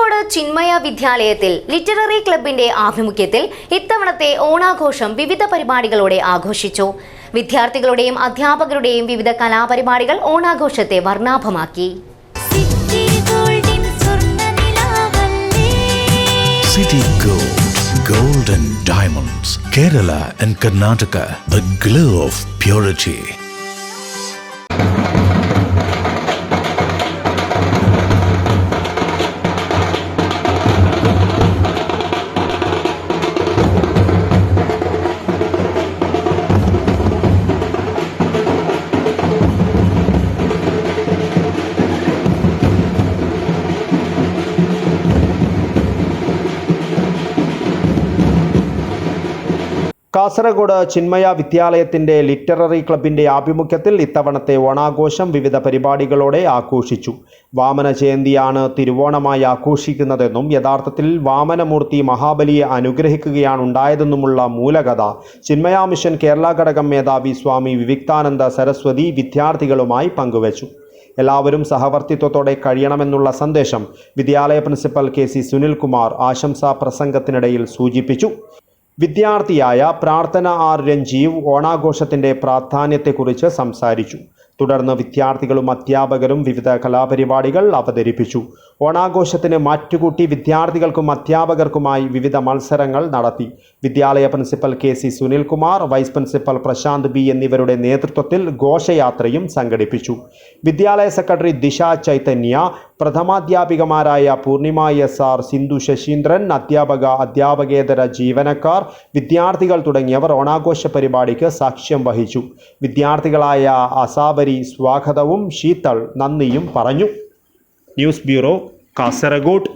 കാസർഗോഡ് ചിന്മയ വിദ്യാലയത്തിൽ ലിറ്റററി ക്ലബിന്റെ ആഭിമുഖ്യത്തിൽ ഇത്തവണത്തെ ഓണാഘോഷം വിവിധ പരിപാടികളോടെ ആഘോഷിച്ചു. വിദ്യാർത്ഥികളുടെയും അധ്യാപകരുടെയും വിവിധ കലാപരിപാടികൾ ഓണാഘോഷത്തെ വർണാഭമാക്കി. സിറ്റി ഗോൾഡിൻ സ്വർണനിലാവല്ലേ City Gold, Gold and Diamonds, Kerala and Karnataka, the glow of purity. Kasaragod Chinmaya വിദ്യാലയത്തിന്റെ literary ക്ലബിന്റെ ആഭിമുഖ്യത്തിൽ ഇത്തവണത്തെ ഓണാഘോഷം വിവിധ പരിപാടികളോടെ ആഘോഷിച്ചു. വാമന ജയന്തിയാണ് തിരുവോണമായി ആഘോഷിക്കുന്നതെന്നും യഥാർത്ഥത്തിൽ വാമനമൂർത്തി മഹാബലിയെ അനുഗ്രഹിക്കുകയാണ് ഉണ്ടായതെന്നുമുള്ള മൂലകഥ ചിന്മയ മിഷൻ കേരള ഘടകം മേധാവി സ്വാമി വിവിക്താനന്ദ സരസ്വതി വിദ്യാർത്ഥികളുമായി പങ്കുവച്ചു. എല്ലാവരും സഹവർത്തിത്വത്തോടെ കഴിയണമെന്നുള്ള സന്ദേശം വിദ്യാലയ പ്രിൻസിപ്പൽ കെ സി സുനിൽകുമാർ ആശംസാ പ്രസംഗത്തിനിടയിൽ സൂചിപ്പിച്ചു. വിദ്യാർത്ഥിയായ പ്രാർത്ഥന ആർ രഞ്ജീവ് ഓണാഘോഷത്തിന്റെ പ്രാധാന്യത്തെക്കുറിച്ച് സംസാരിച്ചു. തുടർന്ന് വിദ്യാർത്ഥികളും അധ്യാപകരും വിവിധ കലാപരിപാടികൾ അവതരിപ്പിച്ചു. ഓണാഘോഷത്തിന് മാറ്റുകൂട്ടി വിദ്യാർത്ഥികൾക്കും അധ്യാപകർക്കുമായി വിവിധ മത്സരങ്ങൾ നടത്തി. വിദ്യാലയ principal K C Sunilkumar vice principal Prashanth B എന്നിവരുടെ നേതൃത്വത്തിൽ ഘോഷയാത്രയും സംഘടിപ്പിച്ചു. വിദ്യാലയ സെക്രട്ടറി ദിശ ചൈതന്യ പ്രഥമാധ്യാപികമാരായ പൂർണിമ എസ് ആർ സിന്ധു ശശീന്ദ്രൻ അധ്യാപക അധ്യാപകേതര ജീവനക്കാർ വിദ്യാർത്ഥികൾ തുടങ്ങിയവർ ഓണാഘോഷ പരിപാടിക്ക് സാക്ഷ്യം വഹിച്ചു. വിദ്യാർത്ഥികളായ അസാബരി സ്വാഗതവും ശീതൾ നന്ദിയും പറഞ്ഞു. News bureau Kasaragod.